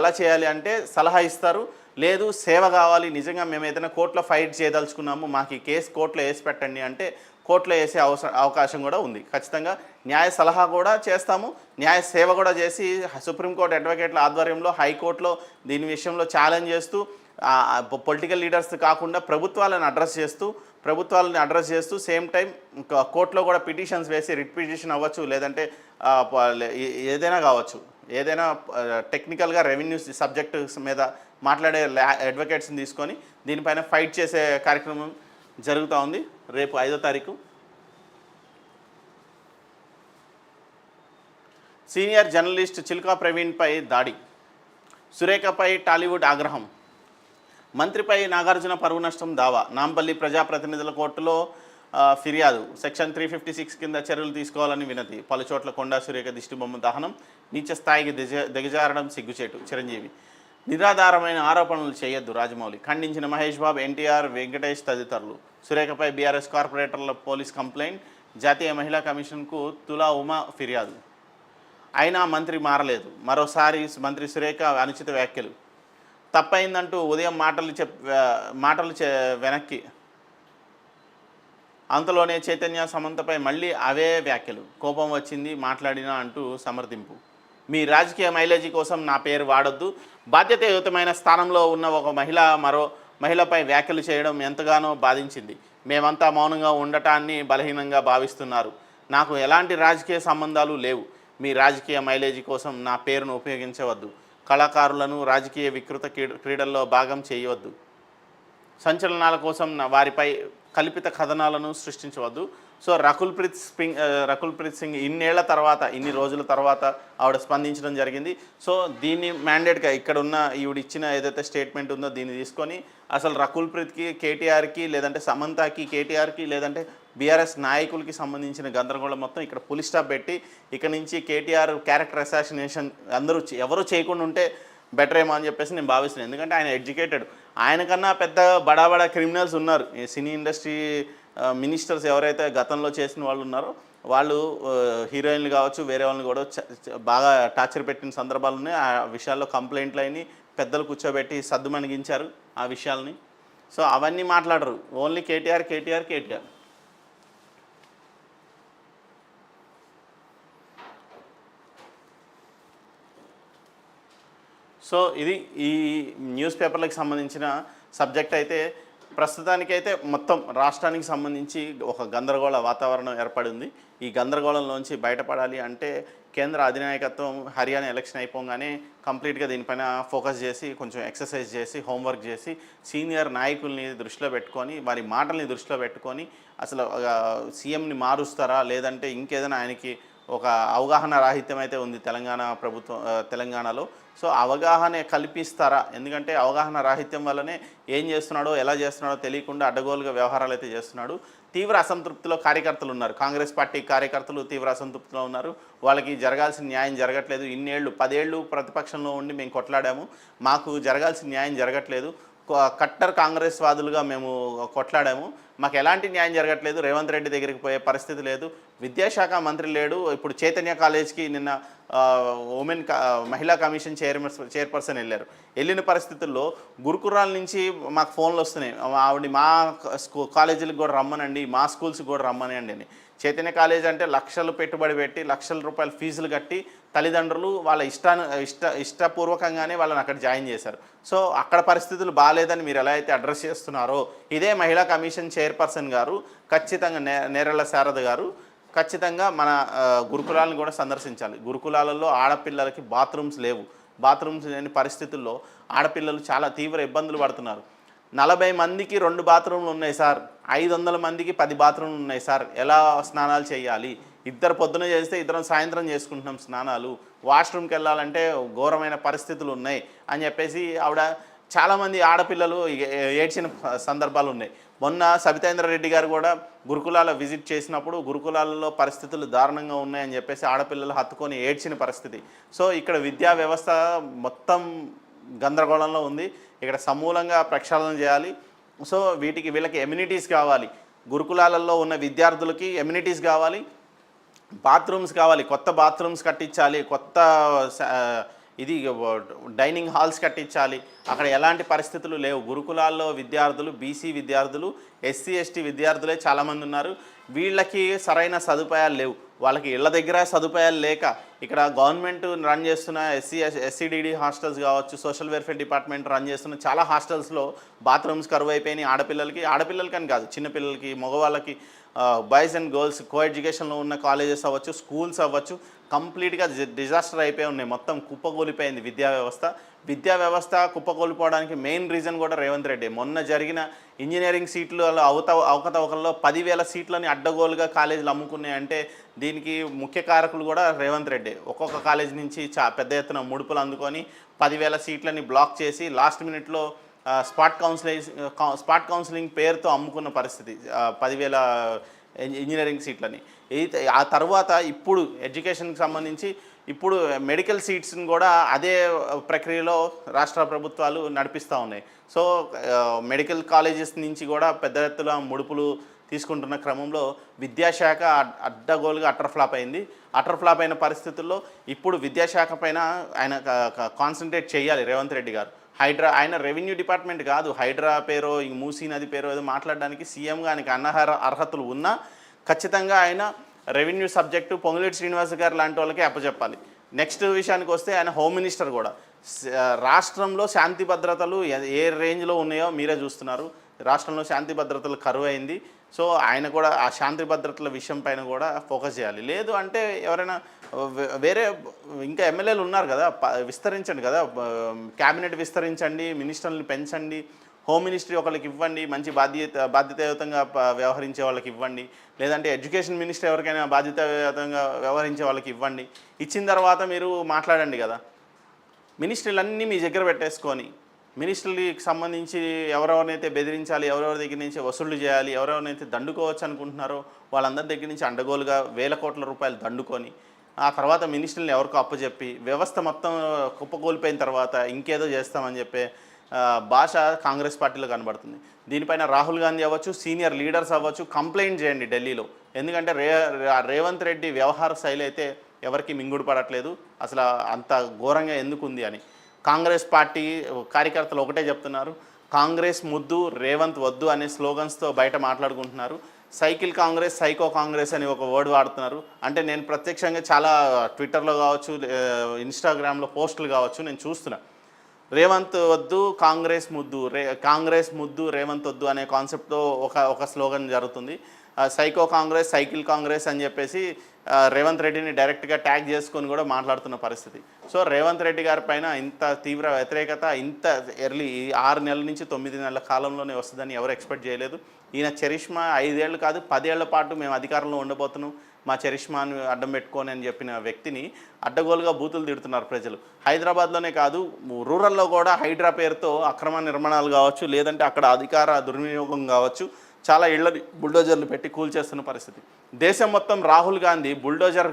ఎలా చేయాలి అంటే సలహా ఇస్తారు. లేదు సేవ కావాలి నిజంగా మేము ఏదైనా కోర్టులో ఫైట్ చేయదలుచుకున్నాము మాకు ఈ కేసు కోర్టులో వేసి పెట్టండి అంటే కోర్టులో వేసే అవసరం అవకాశం కూడా ఉంది. ఖచ్చితంగా న్యాయ సలహా కూడా చేస్తాము న్యాయ సేవ కూడా చేసి సుప్రీంకోర్టు అడ్వకేట్ల ఆధ్వర్యంలో హైకోర్టులో దీని విషయంలో ఛాలెంజ్ చేస్తూ పొలిటికల్ లీడర్స్ కాకుండా ప్రభుత్వాలను అడ్రస్ చేస్తూ ప్రభుత్వాలను అడ్రస్ చేస్తూ సేమ్ టైం కోర్టులో కూడా పిటిషన్స్ వేసి రిట్ పిటిషన్ అవ్వచ్చు లేదంటే ఏదైనా కావచ్చు. ఏదైనా టెక్నికల్గా రెవెన్యూస్ సబ్జెక్ట్ మీద మాట్లాడే అడ్వకేట్స్ని తీసుకొని దీనిపైన ఫైట్ చేసే కార్యక్రమం జరుగుతూ ఉంది రేపు ఐదో తారీఖు. సీనియర్ జర్నలిస్ట్ చిల్కా ప్రవీణ్పై దాడి. సురేఖపై టాలీవుడ్ ఆగ్రహం. మంత్రిపై నాగార్జున పరువు నష్టం దావా. నాంపల్లి ప్రజాప్రతినిధుల కోర్టులో ఫిర్యాదు. సెక్షన్ త్రీ ఫిఫ్టీ సిక్స్ కింద చర్యలు తీసుకోవాలని వినతి. పలు చోట్ల కొండా సురేఖ దిష్టిబొమ్మ దహనం నీచ స్థాయికి దిగ దిగజారడం సిగ్గుచేటు. చిరంజీవి నిరాధారమైన ఆరోపణలు చేయొద్దు రాజమౌళి. ఖండించిన మహేష్ బాబు ఎన్టీఆర్ వెంకటేష్ తదితరులు. సురేఖపై బీఆర్ఎస్ కార్పొరేటర్ల పోలీస్ కంప్లైంట్ జాతీయ మహిళా కమిషన్కు తులా ఉమా ఫిర్యాదు. అయినా మంత్రి మారలేదు. మరోసారి మంత్రి సురేఖ అనుచిత వ్యాఖ్యలు. తప్పైందంటూ ఉదయం మాటలు చెప్ మాటలు చె వెనక్కి అంతలోనే చైతన్య సమంతపై మళ్ళీ అవే వ్యాఖ్యలు. కోపం వచ్చింది మాట్లాడినా అంటూ సమర్థింపు. మీ రాజకీయ మైలేజీ కోసం నా పేరు వాడొద్దు. బాధ్యతయుతమైన స్థానంలో ఉన్న ఒక మహిళ మరో మహిళపై వ్యాఖ్యలు చేయడం ఎంతగానో బాధించింది. మేమంతా మౌనంగా ఉండటాన్ని బలహీనంగా భావిస్తున్నారు. నాకు ఎలాంటి రాజకీయ సంబంధాలు లేవు. మీ రాజకీయ మైలేజీ కోసం నా పేరును ఉపయోగించవద్దు. కళాకారులను రాజకీయ వికృత క్రీడ- క్రీడల్లో భాగం చేయవద్దు. సంచలనాల కోసం వారిపై కల్పిత కథనాలను సృష్టించవద్దు. సో రకుల్ ప్రీత్ సింగ్ రకుల్ ప్రీత్ సింగ్ ఇన్నేళ్ళ తర్వాత ఇన్ని రోజుల తర్వాత ఆవిడ స్పందించడం జరిగింది. సో దీన్ని మ్యాండేట్గా ఇక్కడ ఉన్న ఈవిడ ఇచ్చిన ఏదైతే స్టేట్మెంట్ ఉందో దీన్ని తీసుకొని అసలు రకుల్ ప్రీత్కి కేటీఆర్కి లేదంటే సమంతకి కేటీఆర్కి లేదంటే బీఆర్ఎస్ నాయకులకి సంబంధించిన గందరగోళం మొత్తం ఇక్కడ పులి స్టాప్ పెట్టి ఇక్కడ నుంచి కేటీఆర్ క్యారెక్టర్ అసాసినేషన్ అందరూ ఎవరు చేయకుండా ఉంటే బెటర్ ఏమో అని చెప్పేసి నేను భావిస్తున్నాను. ఎందుకంటే ఆయన ఎడ్యుకేటెడ్. ఆయనకన్నా పెద్ద బడా బడా క్రిమినల్స్ ఉన్నారు. ఈ సినీ ఇండస్ట్రీ మినిస్టర్స్ ఎవరైతే గతంలో చేసిన వాళ్ళు ఉన్నారో వాళ్ళు హీరోయిన్లు కావచ్చు వేరే వాళ్ళని కూడా బాగా టార్చర్ పెట్టిన సందర్భాలు ఉన్నాయి. ఆ విషయాల్లో కంప్లైంట్లు అయినాయి పెద్దలు కూర్చోబెట్టి సద్దు మణిగించారు ఆ విషయాల్ని. సో అవన్నీ మాట్లాడరు. ఓన్లీ కేటీఆర్ కేటీఆర్ కేటీఆర్. సో ఇది ఈ న్యూస్ పేపర్లకు సంబంధించిన సబ్జెక్ట్ అయితే ప్రస్తుతానికైతే మొత్తం రాష్ట్రానికి సంబంధించి ఒక గందరగోళ వాతావరణం ఏర్పడింది. ఈ గందరగోళంలోంచి బయటపడాలి అంటే కేంద్ర అధినాయకత్వం హర్యానా ఎలక్షన్ అయిపోగానే కంప్లీట్గా దీనిపైన ఫోకస్ చేసి కొంచెం ఎక్సర్సైజ్ చేసి హోంవర్క్ చేసి సీనియర్ నాయకుల్ని దృష్టిలో పెట్టుకొని వారి మాటల్ని దృష్టిలో పెట్టుకొని అసలు సీఎంని మారుస్తారా? లేదంటే ఇంకేదైనా ఆయనకి ఒక అవగాహన రాహిత్యం అయితే ఉంది తెలంగాణ ప్రభుత్వం తెలంగాణలో. సో అవగాహన కల్పిస్తారా? ఎందుకంటే అవగాహన రాహిత్యం వల్లనే ఏం చేస్తున్నాడో ఎలా చేస్తున్నాడో తెలియకుండా అడ్డగోలుగా వ్యవహారాలు అయితే చేస్తున్నాడు. తీవ్ర అసంతృప్తిలో కార్యకర్తలు ఉన్నారు కాంగ్రెస్ పార్టీ కార్యకర్తలు తీవ్ర అసంతృప్తిలో ఉన్నారు. వాళ్ళకి జరగాల్సిన న్యాయం జరగట్లేదు. ఇన్నేళ్ళు పదేళ్ళు ప్రతిపక్షంలో ఉండి మేము కొట్లాడాము. మాకు జరగాల్సిన న్యాయం జరగట్లేదు. కట్టర్ కాంగ్రెస్ వాదులుగా మేము కొట్లాడాము. మాకు ఎలాంటి న్యాయం జరగట్లేదు. రేవంత్ రెడ్డి దగ్గరికి పోయే పరిస్థితి లేదు. విద్యాశాఖ మంత్రి లేడు. ఇప్పుడు చైతన్య కాలేజ్కి నిన్న ఉమెన్ మహిళా కమిషన్ చైర్మన్ చైర్పర్సన్ వెళ్ళారు. వెళ్ళిన పరిస్థితుల్లో గురుకురాల నుంచి మాకు ఫోన్లు వస్తున్నాయి. ఆవిడ మా స్కూ కాలేజీలకు కూడా రమ్మనండి. మా స్కూల్స్కి కూడా రమ్మనండి అని. చైతన్య కాలేజ్ అంటే లక్షలు పెట్టుబడి పెట్టి లక్షల రూపాయల ఫీజులు కట్టి తల్లిదండ్రులు వాళ్ళ ఇష్టాను ఇష్ట ఇష్టపూర్వకంగానే వాళ్ళని అక్కడ జాయిన్ చేశారు. సో అక్కడ పరిస్థితులు బాగాలేదని మీరు ఎలా అయితే అడ్రస్ చేస్తున్నారో ఇదే మహిళా కమిషన్ చైర్పర్సన్ గారు ఖచ్చితంగా నే నేరళ్ళ శారద గారు ఖచ్చితంగా మన గురుకులాలను కూడా సందర్శించాలి. గురుకులాలలో ఆడపిల్లలకి బాత్రూమ్స్ లేవు. బాత్రూమ్స్ లేని పరిస్థితుల్లో ఆడపిల్లలు చాలా తీవ్ర ఇబ్బందులు పడుతున్నారు. నలభై మందికి రెండు బాత్రూమ్లు ఉన్నాయి సార్. ఐదు వందల మందికి పది బాత్రూమ్లు ఉన్నాయి సార్. ఎలా స్నానాలు చేయాలి? ఇద్దరు పొద్దున చేస్తే ఇద్దరం సాయంత్రం చేసుకుంటున్నాం స్నానాలు. వాష్రూమ్కి వెళ్ళాలంటే ఘోరమైన పరిస్థితులు ఉన్నాయి అని చెప్పేసి ఆవిడ చాలామంది ఆడపిల్లలు ఏ- ఏడ్చిన సందర్భాలు ఉన్నాయి. మొన్న సబితేంద్ర రెడ్డి గారు కూడా గురుకులాల విజిట్ చేసినప్పుడు గురుకులాలలో పరిస్థితులు దారుణంగా ఉన్నాయని చెప్పేసి ఆడపిల్లలు హత్తుకొని ఏడ్చిన పరిస్థితి. సో ఇక్కడ విద్యా వ్యవస్థ మొత్తం గందరగోళంలో ఉంది. ఇక్కడ సమూలంగా ప్రక్షాళన చేయాలి. సో వీటికి వీళ్ళకి ఎమ్యూనిటీస్ కావాలి. గురుకులాలలో ఉన్న విద్యార్థులకి ఎమ్యూనిటీస్ కావాలి. బాత్రూమ్స్ కావాలి. కొత్త బాత్రూమ్స్ కట్టించాలి. కొత్త ఇది డైనింగ్ హాల్స్ కట్టించాలి. అక్కడ ఎలాంటి పరిస్థితులు లేవు. గురుకులాల్లో విద్యార్థులు బీసీ విద్యార్థులు ఎస్సీ ఎస్టీ విద్యార్థులే చాలామంది ఉన్నారు. వీళ్ళకి సరైన సదుపాయాలు లేవు. వాళ్ళకి ఇళ్ళ దగ్గర సదుపాయాలు లేక ఇక్కడ గవర్నమెంట్ రన్ చేస్తున్న ఎస్సీ ఎస్సీడీడీ హాస్టల్స్ కావచ్చు సోషల్ వెల్ఫేర్ డిపార్ట్మెంట్ రన్ చేస్తున్న చాలా హాస్టల్స్లో బాత్రూమ్స్ కరువు అయిపోయినాయి ఆడపిల్లలకి ఆడపిల్లలకి అని కాదు చిన్నపిల్లలకి మగవాళ్ళకి బాయ్స్ అండ్ గర్ల్స్ కో ఎడ్యుకేషన్లో ఉన్న కాలేజెస్ అవ్వచ్చు స్కూల్స్ అవ్వచ్చు కంప్లీట్గా డిజాస్టర్ అయిపోయి ఉన్నాయి. మొత్తం కుప్పగోలిపోయింది విద్యా వ్యవస్థ. విద్యా వ్యవస్థ కుప్పకూలిపోవడానికి మెయిన్ రీజన్ కూడా రేవంత్ రెడ్డి. మొన్న జరిగిన ఇంజనీరింగ్ సీట్లు అవత అవకతవకల్లో పదివేల సీట్లని అడ్డగోలుగా కాలేజీలు అమ్ముకున్నాయంటే దీనికి ముఖ్య కారకులు కూడా రేవంత్ రెడ్డి. ఒక్కొక్క కాలేజ్ నుంచి చా పెద్ద ఎత్తున ముడుపులు అందుకొని పదివేల సీట్లని బ్లాక్ చేసి లాస్ట్ మినిట్లో స్పాట్ కౌన్సిలింగ్ స్పాట్ కౌన్సిలింగ్ పేరుతో అమ్ముకున్న పరిస్థితి. పదివేల ఇంజనీరింగ్ సీట్లని అయితే ఆ తర్వాత ఇప్పుడు ఎడ్యుకేషన్కి సంబంధించి ఇప్పుడు మెడికల్ సీట్స్ని కూడా అదే ప్రక్రియలో రాష్ట్ర ప్రభుత్వాలు నడిపిస్తూ ఉన్నాయి. సో మెడికల్ కాలేజెస్ నుంచి కూడా పెద్ద ఎత్తున ముడుపులు తీసుకుంటున్న క్రమంలో విద్యాశాఖ అడ్డగోలుగా అటర్ ఫ్లాప్ అయింది. అటర్ ఫ్లాప్ అయిన పరిస్థితుల్లో ఇప్పుడు విద్యాశాఖ పైన ఆయన కాన్సన్ట్రేట్ చేయాలి రేవంత్ రెడ్డి గారు. హైడ్రా ఆయన రెవెన్యూ డిపార్ట్మెంట్ కాదు హైడ్రా పేరో ఇంక మూసీ నది పేరో ఏదో మాట్లాడడానికి సీఎంగా ఆయనకి అన్నహార అర్హతలు ఉన్నా ఖచ్చితంగా ఆయన రెవెన్యూ సబ్జెక్టు పొంగులేటి శ్రీనివాస్ గారు లాంటి వాళ్ళకి అప్పచెప్పాలి. నెక్స్ట్ విషయానికి వస్తే ఆయన హోమ్ మినిస్టర్ కూడా. రాష్ట్రంలో శాంతి భద్రతలు ఏ రేంజ్లో ఉన్నాయో మీరే చూస్తున్నారు. రాష్ట్రంలో శాంతి భద్రతలు కరువు అయింది సో ఆయన కూడా ఆ శాంతి భద్రతల విషయం పైన కూడా ఫోకస్ చేయాలి. లేదు అంటే ఎవరైనా వేరే ఇంకా ఎమ్మెల్యేలు ఉన్నారు కదా విస్తరించండి కదా క్యాబినెట్ విస్తరించండి మినిస్టర్ని పెంచండి హోమ్ మినిస్ట్రీ ఒకరికి ఇవ్వండి మంచి బాధ్యత బాధ్యతాయుతంగా వ్యవహరించే వాళ్ళకి ఇవ్వండి లేదంటే ఎడ్యుకేషన్ మినిస్టర్ ఎవరికైనా బాధ్యతాయుతంగా వ్యవహరించే వాళ్ళకి ఇవ్వండి. ఇచ్చిన తర్వాత మీరు మాట్లాడండి కదా. మినిస్ట్రీలన్నీ మీ దగ్గర పెట్టేసుకొని మినిస్టర్లకి సంబంధించి ఎవరెవరినైతే బెదిరించాలి ఎవరెవరి దగ్గర నుంచి వసూళ్ళు చేయాలి ఎవరెవరినైతే దండుకోవచ్చు అనుకుంటున్నారో వాళ్ళందరి దగ్గర నుంచి అండగోలుగా వేల కోట్ల రూపాయలు దండుకొని ఆ తర్వాత మినిస్టర్ని ఎవరికో అప్పచెప్పి వ్యవస్థ మొత్తం కుప్పకూలిపోయిన తర్వాత ఇంకేదో చేస్తామని చెప్పే భాష కాంగ్రెస్ పార్టీలో కనబడుతుంది. దీనిపైన రాహుల్ గాంధీ అవ్వచ్చు సీనియర్ లీడర్స్ అవ్వచ్చు కంప్లైంట్ చేయండి ఢిల్లీలో. ఎందుకంటే రే రేవంత్ రెడ్డి వ్యవహార శైలి అయితే ఎవరికి మింగుడు పడట్లేదు. అసలు అంత ఘోరంగా ఎందుకుంది అని. కాంగ్రెస్ పార్టీ కార్యకర్తలు ఒకటే చెప్తున్నారు కాంగ్రెస్ ముద్దు రేవంత్ వద్దు అనే స్లోగన్స్తో బయట మాట్లాడుకుంటున్నారు. సైకిల్ కాంగ్రెస్ సైకో కాంగ్రెస్ అని ఒక వర్డ్ వాడుతున్నారు. అంటే నేను ప్రత్యక్షంగా చాలా ట్విట్టర్లో కావచ్చు ఇన్స్టాగ్రామ్లో పోస్టులు కావచ్చు నేను చూస్తున్నా. రేవంత్ వద్దు కాంగ్రెస్ ముద్దు రే కాంగ్రెస్ ముద్దు రేవంత్ వద్దు అనే కాన్సెప్ట్తో ఒక ఒక స్లోగన్ జరుగుతుంది. సైకో కాంగ్రెస్ సైకిల్ కాంగ్రెస్ అని చెప్పేసి రేవంత్ రెడ్డిని డైరెక్ట్గా ట్యాగ్ చేసుకొని కూడా మాట్లాడుతున్న పరిస్థితి. సో రేవంత్ రెడ్డి గారి పైన ఇంత తీవ్ర వ్యతిరేకత ఇంత ఎర్లీ ఈ ఆరు నెలల నుంచి తొమ్మిది నెలల కాలంలోనే వస్తుందని ఎవరు ఎక్స్పెక్ట్ చేయలేదు. ఈయన చరిష్మా ఐదేళ్ళు కాదు పదేళ్ళ పాటు మేము అధికారంలో ఉండబోతున్నాం. మా చరిష్మాను అడ్డం పెట్టుకొని అని చెప్పిన వ్యక్తిని అడ్డగోలుగా బూతులు తిడుతున్నారు ప్రజలు. హైదరాబాద్లోనే కాదు రూరల్లో కూడా హైడ్రా పేరుతో అక్రమ నిర్మాణాలు కావచ్చు లేదంటే అక్కడ అధికార దుర్వినియోగం కావచ్చు చాలా ఇళ్ళని బుల్డోజర్లు పెట్టి కూల్చేస్తున్న పరిస్థితి. దేశం మొత్తం రాహుల్ గాంధీ బుల్డోజర్